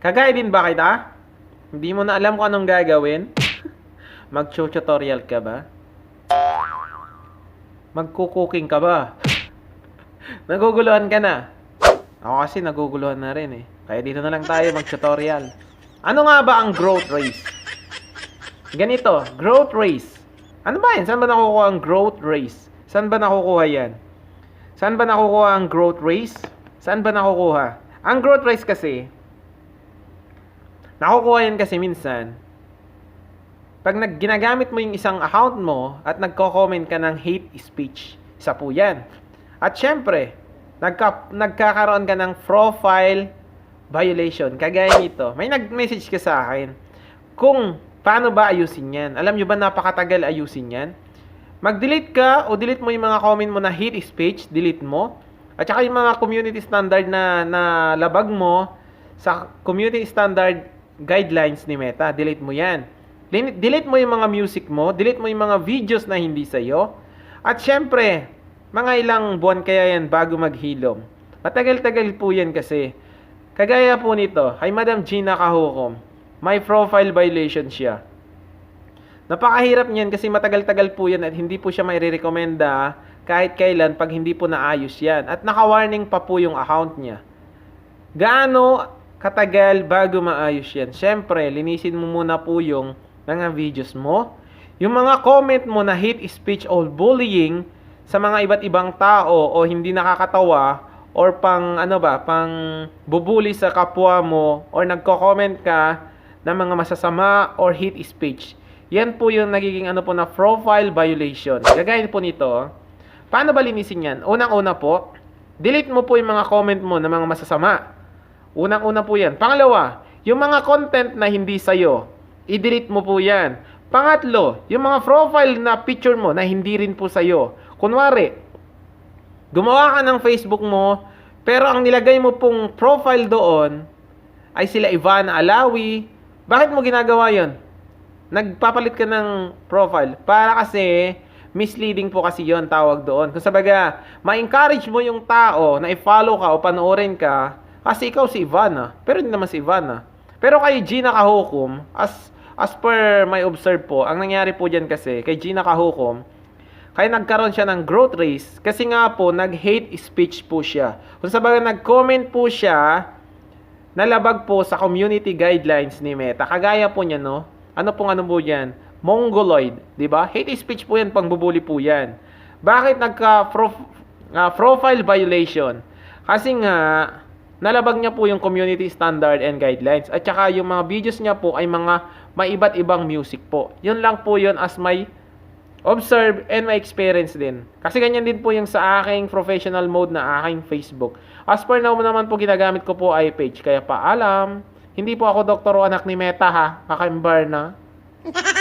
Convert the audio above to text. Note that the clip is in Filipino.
Kagaya din ba kita? Hindi mo na alam kung anong gagawin? Mag-tutorial ka ba? Magkukuking ka ba? Naguguluhan ka na? Ako kasi naguguluhan na rin eh. Kaya dito na lang tayo mag-tutorial. Ano nga ba ang growth race? Ganito, growth race. Ano ba yan? Saan ba nakukuha ang growth race? Saan ba nakukuha yan? Saan ba nakukuha ang growth race? Saan ba nakukuha? Ang growth race kasi, nakukuha yan kasi minsan, pag nag ginagamit mo yung isang account mo at nagko-comment ka ng hate speech, isa po yan. At syempre, nagka, nagkakaroon ka ng profile violation. Kagaya nito, may nag-message ka sa akin kung paano ba ayusin yan. Alam nyo ba napakatagal ayusin yan? Mag-delete ka o delete mo yung mga comment mo na hate speech, delete mo. At saka yung mga community standard na, na labag mo sa community standard guidelines ni Meta, delete mo yan. Delete mo yung mga music mo, delete mo yung mga videos na hindi sa'yo. At syempre, mga ilang buwan kaya yan bago maghilom. Matagal-tagal po yan kasi. Kagaya po nito, kay Madam Gina Kahukom, may profile violation siya. Napakahirap niyan kasi matagal-tagal po yan at hindi po siya may rekomenda kahit kailan pag hindi po naayos yan. At naka-warning pa po yung account niya. Gaano katagal bago maayos yan? Siyempre, linisin mo muna po yung mga videos mo. Yung mga comment mo na hate speech or bullying sa mga iba't ibang tao o hindi nakakatawa or pang ano ba, pang bubuli sa kapwa mo or nagko-comment ka ng mga masasama or hate speech. Yan po yung nagiging ano po na profile violation. Gagaya po nito. Paano ba linisin yan? Unang-una po, delete mo po yung mga comment mo na mga masasama. Unang-una po yan. Pangalawa, yung mga content na hindi sa'yo, i-delete mo po yan. Pangatlo, yung mga profile na picture mo na hindi rin po sa'yo. Kunwari, gumawa ka ng Facebook mo, pero ang nilagay mo pong profile doon ay sila Ivana Alawi. Bakit mo ginagawa yon? Nagpapalit ka ng profile para kasi misleading po kasi yon tawag doon. Kung sabaga, ma-encourage mo yung tao na i-follow ka o panoorin ka kasi ikaw si Ivana, pero hindi naman si Ivana. Pero kay Gina Kahukom, as as per my observe po, ang nangyari po diyan kasi kay Gina Kahukom, kaya nagkaroon siya ng growth race kasi nga po nag-hate speech po siya. Kung sabaga nag-comment po siya nalabag po sa community guidelines ni Meta. Kagaya po niya no, ano pong ano po yan? Mongoloid, di ba? Hate speech po yan, pangbubuli po yan. Bakit nagka ah, profile violation? Kasi nga nalabag niya po yung community standard and guidelines at saka yung mga videos niya po ay mga may iba't ibang music po. Yun lang po yun as my observe and my experience din. Kasi ganyan din po yung sa aking professional mode na aking Facebook. As per now naman po ginagamit ko po ay page. Kaya paalam. Hindi po ako doktor o anak ni Meta ha. Kakimbar na.